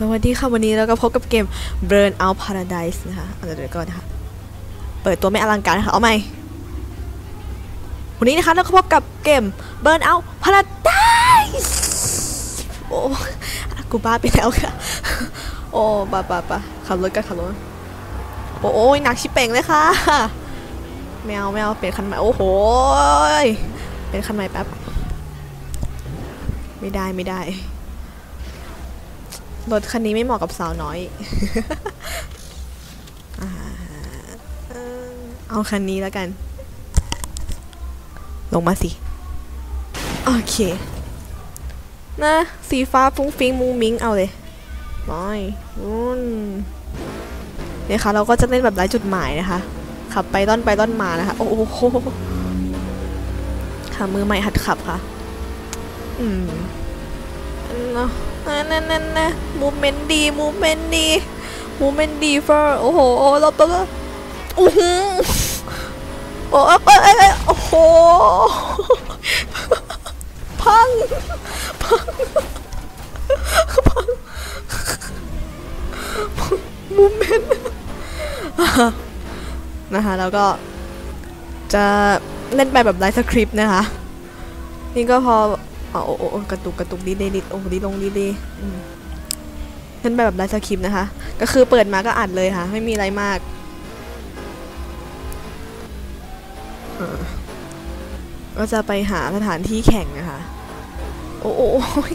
สวัสดีค่ะ วันนี้เราก็พบกับเกม Burn Out Paradise นะคะเอาเดี๋ยวก่อนนะคะ เปิดตัวไม่อลังการนะคะ เอาใหม่ วันนี้นะคะเราก็พบกับเกม Burn Out Paradise โอ้กูบ้าไปแล้วค่ะ โอ้บ้าบ้าบ้าขับรถกันขับรถโอ้โอ้ยหนักชิเป่งเลยค่ะแมวแมวเปลี่ยนคันใหม่โอ้โหเป็นคันใหม่แป๊บ ไม่ได้ไม่ได้ รถคันนี้ไม่เหมาะกับสาวน้อย เอาคันนี้แล้วกัน ลงมาสิ โอเค นะ สีฟ้าฟุ้งฟิ้งมุ้งมิ้งเอาเลยน้อยนุ่นเนี่ยค่ะ เราก็จะเล่นแบบไร้จุดหมายนะคะ ขับไปต้อนไปต้อนมานะคะ โอ้โหค่ะมือใหม่หัดขับค่ะ อืม นะนั่นนั่นนะมูเมนต์ดีมูเมนต์ดีมูเมนต์ดีเฟอร์โอ้โหเราตัวก็โอ้โหโอ้ยเอ้ยเอ้ยโอ้โหพังพังพังมูเมนต์นะคะแล้วก็จะเล่นไปแบบไลฟ์สคริปต์นะคะ นี่ก็พอ อ๋อโอ้โอ้กระตุกกระตุกดีดีดีโอ้ดีลงดีดีอืมเล่นไปแบบไลฟ์สคริปต์นะคะ ก็คือเปิดมาก็อัดเลยค่ะ ไม่มีอะไรมากก็จะไปหาสถานที่แข่งนะคะ โอ้โอ้โอ้ย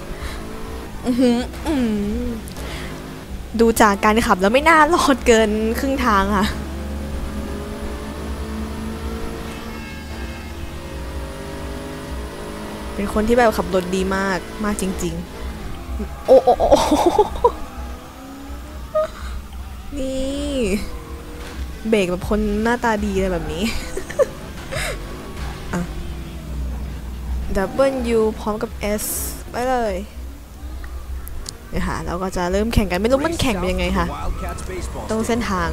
อื้อหืออืมดูจากการขับแล้วไม่น่ารอดเกินครึ่งทางค่ะ เป็นคนที่แบบขับรถดีมากมากจริง ๆ โอ้โอ้โอ้นี่เบรกแบบคนหน้าตาดีเลยแบบนี้อะ W พร้อมกับ S ไปเลยเนี่ยค่ะเราก็จะเริ่มแข่งกันไม่รู้มันแข่งเป็นยังไงค่ะตรงเส้นทาง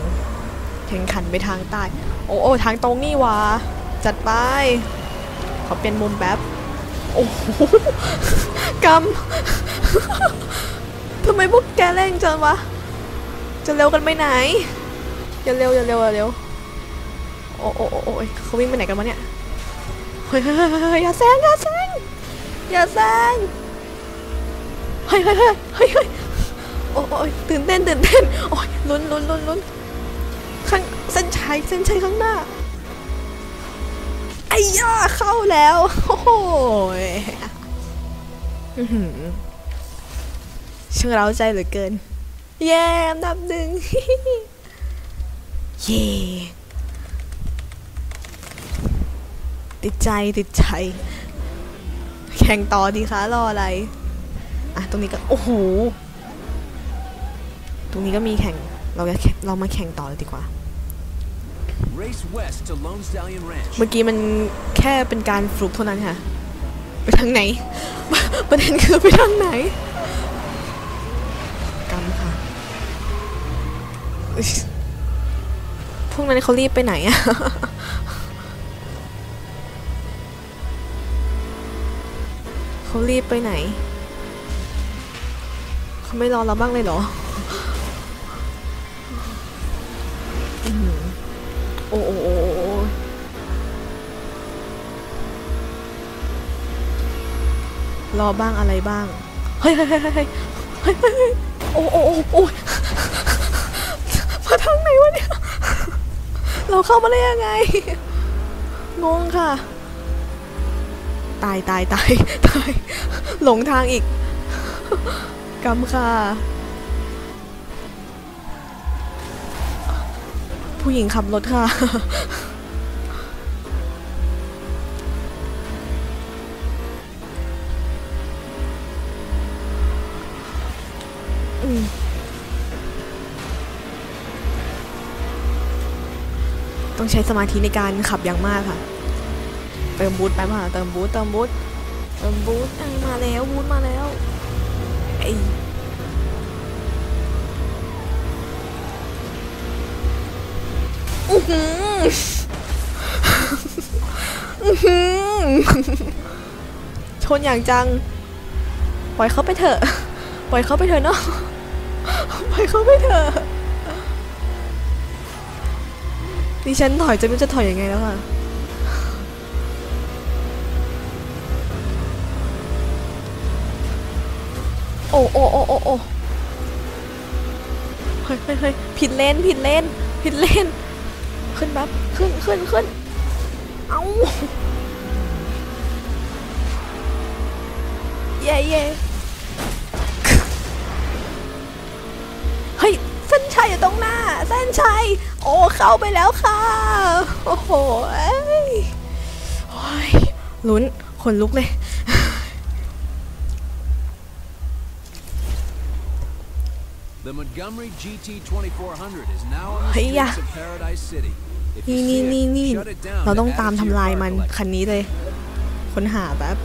แข่งขันไปทางใต้ โอ้โอ้ทางตรงนี่วะจัดไป ขอเปลี่ยนมุมแป๊บ โอ้โหกำทำไมพวกแกเร่งจังวะ จะเร็วกันไปไหน อย่าเร็วอย่าเร็วอย่าเร็ว โอ้โอ้โอ้ยเขาวิ่งไปไหนกันวะเนี่ยเฮ้ยเฮ้ยเฮ้ยอย่าแซงอย่าแซงอย่าแซงเฮ้ยเฮ้ยเฮ้ยเฮ้ยเฮ้ยโอ้โอ้ยตื่นเต้นตื่นเต้น โอ้ยลุ้นลุ้นลุ้นลุ้นข้างเส้นชัยเส้นชัยข้างหน้า ย่าเข้าแล้ว โอ้โหยช่างเร้าใจเหลือเกิน เย้อันดับหนึ่งเย้ติดใจติดใจ แข่งต่อดีคะรออะไร อะ ตรงนี้ก็ โอ้โห ตรงนี้ก็มีแข่ง เราเรามาแข่งต่อเลยดีกว่า เมื่อกี้มันแค่เป็นการฟลุกเท่านั้นค่ะ ไปทางไหน ประเด็นคือไปทางไหนกำค่ะ พวกนั้นเขารีบไปไหนอะเขารีบไปไหน เขาไม่รอเราบ้างเลยเหรอ รอบ้างอะไรบ้าง เฮ้ยเฮ้ยเฮ้ยเฮ้ยเฮ้ยเฮ้ยโอ้โอ้โอ้โอ้ยมาทางไหนวะเนี่ย เราเข้ามาได้ยังไง งงค่ะ ตายตายตายตาย หลงทางอีกกำค่ะ ผู้หญิงขับรถค่ะ ต้องใช้สมาธิในการขับอย่างมากค่ะ เติมบูทไปมาเติมบูทเติมบูทเติมบูทไอ้ยมาแล้วบูทมาแล้วไออื้อหืออื้อหือชนอย่างจัง ปล่อยเขาไปเถอะ ปล่อยเขาไปเถอะเนาะ ไปเขาไปเถอะดิฉันถอยจะไม่จะถอยยังไงแล้วค่ะโอ้โอ้โอ้โอ้โอ้เฮ้ยเฮ้ยเผิดเลนผิดเลนผิดเลนขึ้นแบบขึ้นขึ้นขึ้นเอาเย่เย่ โอ้เข้าไปแล้วค่ะ โอ้โหเอ้ยโอ้ยลุ้นขนลุกเลย The Montgomery GT 2400 is now on the Hey-ya. streets of Paradise City. If นี่ you นี่ see นี่ it, นี่ shut it down เรา to ต้อง add ตาม it to ทำ your ลาย car มัน collection. คันนี้เลย ค้นหาแบบ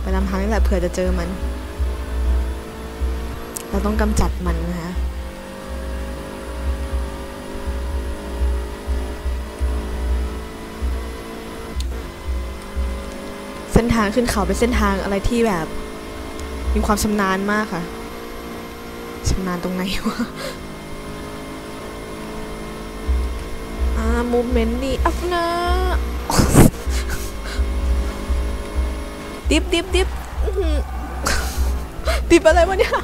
ไปนำทางนี่แหละเผื่อจะเจอมัน เราต้องกำจัดมันนะคะ ส้นทางขึ้นเขาเป็นเส้นทางอะไรที่แบบ มีความชำนาญมากค่ะชำนาญตรงไหนวะอ่ามูเมนต์ดีอัฟนะดิบดิบดิบดิบอะไรวะเนี่ย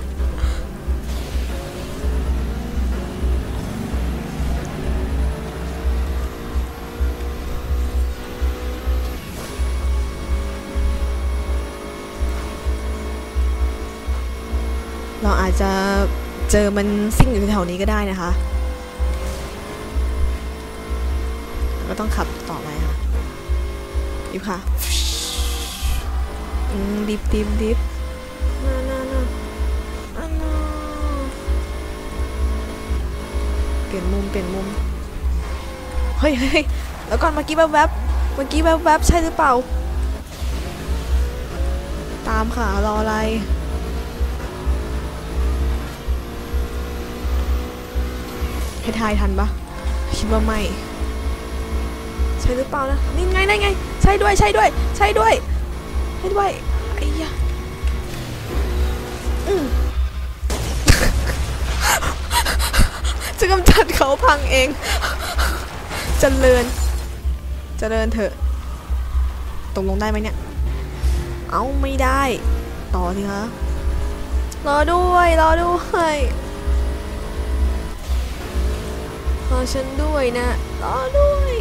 เราอาจจะเจอมันซิ่งอยู่แถวๆนี้ก็ได้นะคะก็ต้องขับต่อไปค่ะดิบค่ะอืมดิบดิบดิบน่าน่าน่าน่าน่าเปลี่ยนมุมเปลี่ยนมุม เฮ้ยเฮ้ยเฮ้ยแล้วก่อนเมื่อกี้แวบแวบๆเมื่อกี้แวบแวบๆใช่หรือเปล่า ตามค่ะรออะไร ให้ทายทันปะคิดว่าไม่ ใช่หรือเปล่านะนี่ไงนั่นไง ใช่ด้วยใช่ด้วย ใช่ด้วยใช่ด้วยไอ้ยะอืมจะกำจัดเขาพังเองเจริญเจริญเถอะตกลงได้ไหมเนี่ย เอาไม่ได้ ต่อสิคะรอด้วย รอด้วย รอฉันด้วยนะรอด้วย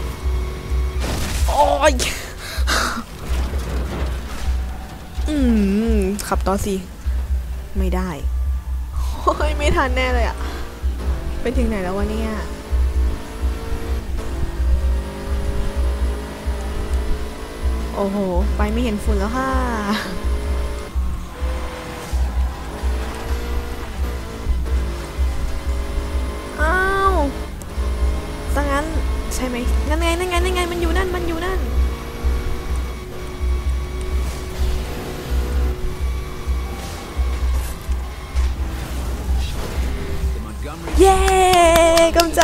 โอ้ยอืม ขับต่อสิ ไม่ได้ โอ้ย ไม่ทันแน่เลยอะไปถึงไหนแล้ววะเนี่ย โอ้โห ไปไม่เห็นฝุ่นแล้วค่ะ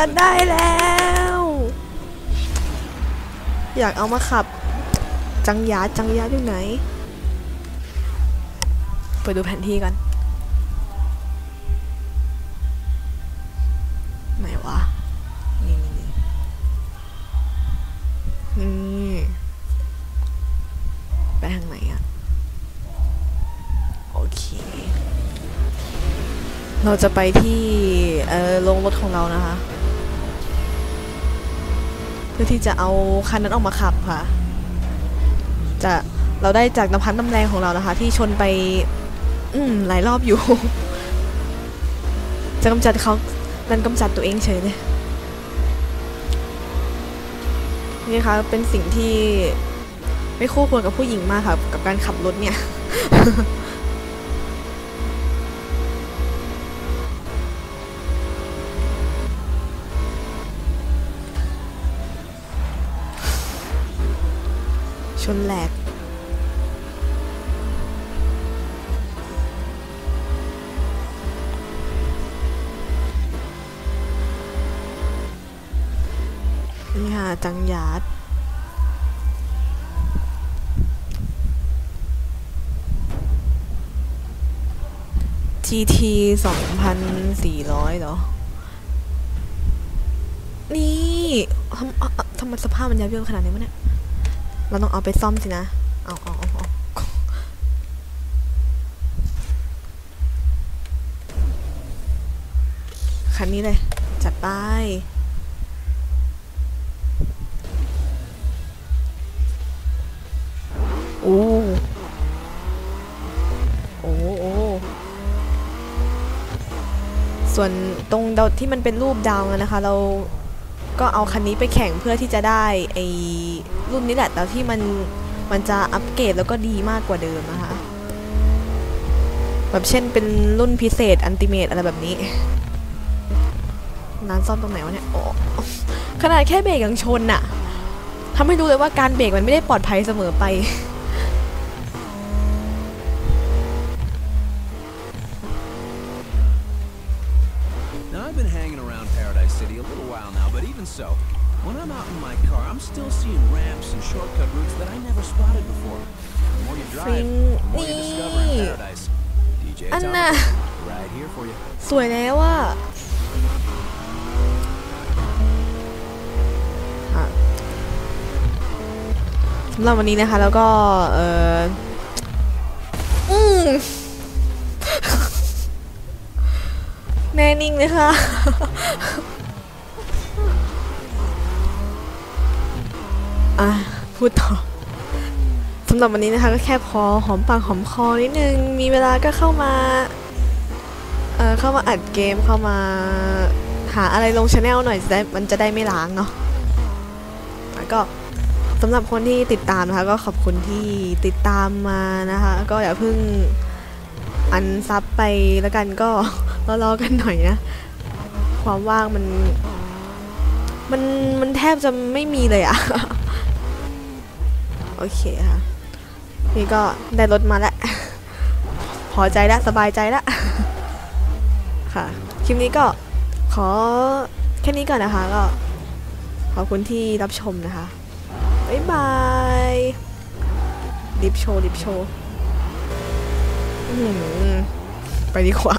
กำจัดได้แล้ว อยากเอามาขับ จังยาจังยาอยู่ไหน ไปดูแผนที่กันไหนวะ นี่นี่นี่ไปทางไหนอะโอเค เราจะไปที่ เออโรงรถของเรานะคะ เพื่อที่จะเอาคันนั้นออกมาขับค่ะ จะเราได้จากน้ำพันน้ำแรงของเรานะคะ ที่ชนไป อืมหลายรอบอยู่ จะกำจัดเขาดันกำจัดตัวเองเฉยเลยนี่ค่ะเป็นสิ่งที่ไม่คู่ควรกับผู้หญิงมากค่ะ กับการขับรถเนี่ย ชนแหลกนี่ค่ะจังหยาด T GT 2,400เหรอ นี่ทำอะอะทำไมสภาพมันยับเยินขนาดนี้วะเนี่ย เราต้องเอาไปซ่อมสินะ เอาเอาเอาเอาคันนี้เลย จัดไป โอ้โอ้โอ้ส่วนตรงดาวที่มันเป็นรูปดาวนะคะ เรา ก็เอาคันนี้ไปแข่งเพื่อที่จะได้ไอ้รุ่นนี้แหละ แต่ที่มันมันจะอัปเกรดแล้วก็ดีมากกว่าเดิมนะคะ แบบเช่นเป็นรุ่นพิเศษอันติเมตอะไรแบบนี้ ร้านซ่อมตรงไหนวะเนี่ยโอ้ขนาดแค่เบรกยังชนน่ะทำให้รู้เลยว่าการเบรกมันไม่ได้ปลอดภัยเสมอไป a little while now, but even so, when I'm out in my car, I'm still seeing ramps and shortcut routes that I never spotted before. The more you drive, the more you discover in Fring. Paradise. DJ Anna. Tom, right here for you. สวยแล้วว่าสำหรับวันนี้นะคะ แล้วก็เอออืมแน่นิ่งเลยค่ะ อะพูดต่อสำหรับวันนี้นะคะก็แค่พอหอมปากหอมคอนิดนึง มีเวลาก็เข้ามาเออเข้ามาอัดเกมเข้ามาหาอะไรลงช anel หน่อยจะได้มันจะได้ไม่ล้างเนาะแล้วก็สำหรับคนที่ติดตามนะคะ ก็ขอบคุณที่ติดตามมานะคะ ก็อย่าเพิ่งอันซับไปแล้วกันก็รอๆกันหน่อยนะความว่างมัน มันมันแทบจะไม่มีเลยอะ โอเคค่ะ นี่ก็ได้รถมาแล้ว พอใจแล้วสบายใจแล้วค่ะ คลิปนี้ก็ขอแค่นี้ก่อนนะคะก็ขอบคุณที่รับชมนะคะ บ๊ายบายลิฟโชว์ลิฟโชว์อื้อหือไปดีกว่า